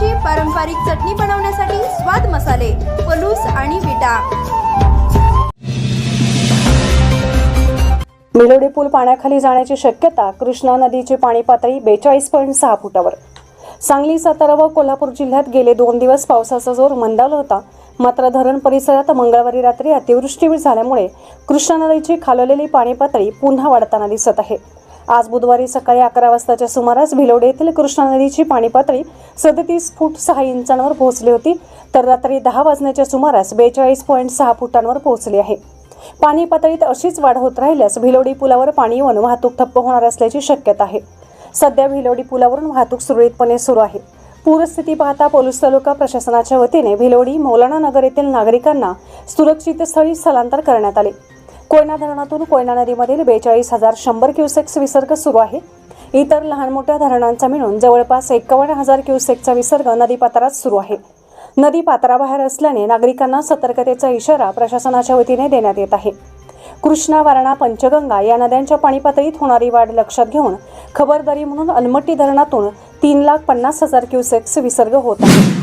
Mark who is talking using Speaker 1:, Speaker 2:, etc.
Speaker 1: चवीची पारंपरिक चटणी बनवण्यासाठी स्वाद मसाले पलूस आणि विटा.
Speaker 2: मिलोडी पूल पाण्याखाली जाण्याची शक्यता कृष्णा नदीची पाणी पातळी बेचाळीस पॉईंट सहा फुटावर. सांगली सातारा व कोल्हापूर जिल्ह्यात गेले दोन दिवस पावसाचा जोर मंदावला होता. मात्र धरण परिसरात मंगळवारी रात्री अतिवृष्टी झाल्यामुळे कृष्णा नदीची खालवलेली पाणी पातळी पुन्हा वाढताना दिसत आहे. आज बुधवारी सकाळी अकरा वाजताच्या सुमारास भिलोडी येथील कृष्णा नदीची पाणी पातळी सदतीस फूट सहा इंचांवर पोहोचली होती. तर रात्री दहा वाजण्याच्या सुमारास बेचाळीस पॉईंट सहा फुटांवर पोहोचली आहे. पाणी पातळीत अशीच वाढ होत राहिल्यास भिलोडी पुलावर पाणी येऊन वाहतूक ठप्प होणार असल्याची शक्यता आहे. सध्या भिलोडी पुलावरून वाहतूक सुरळीतपणे सुरू आहे. पूरस्थिती पाहता पोलीस तालुका प्रशासनाच्या वतीने भिलोडी मौलाना नगर येथील नागरिकांना सुरक्षित स्थळी स्थलांतर करण्यात आले. कोयना धरणातून कोयना नदीमधील बेचाळीस हजार शंभर क्युसेक्स विसर्ग सुरू आहे. इतर लहान मोठ्या धरणांचा मिळून जवळपास एकावन्न हजार क्युसेकचा विसर्ग नदीपात्रात सुरू आहे. नदी पात्राबाहेर असल्याने नागरिकांना सतर्कतेचा इशारा प्रशासनाच्या वतीने देण्यात येत आहे. कृष्णा वारणा पंचगंगा या नद्यांच्या पाणी पातळीत होणारी वाढ लक्षात घेऊन खबरदारी म्हणून अलमट्टी धरणातून तीन लाख पन्नास हजार क्युसेक्स विसर्ग होत आहे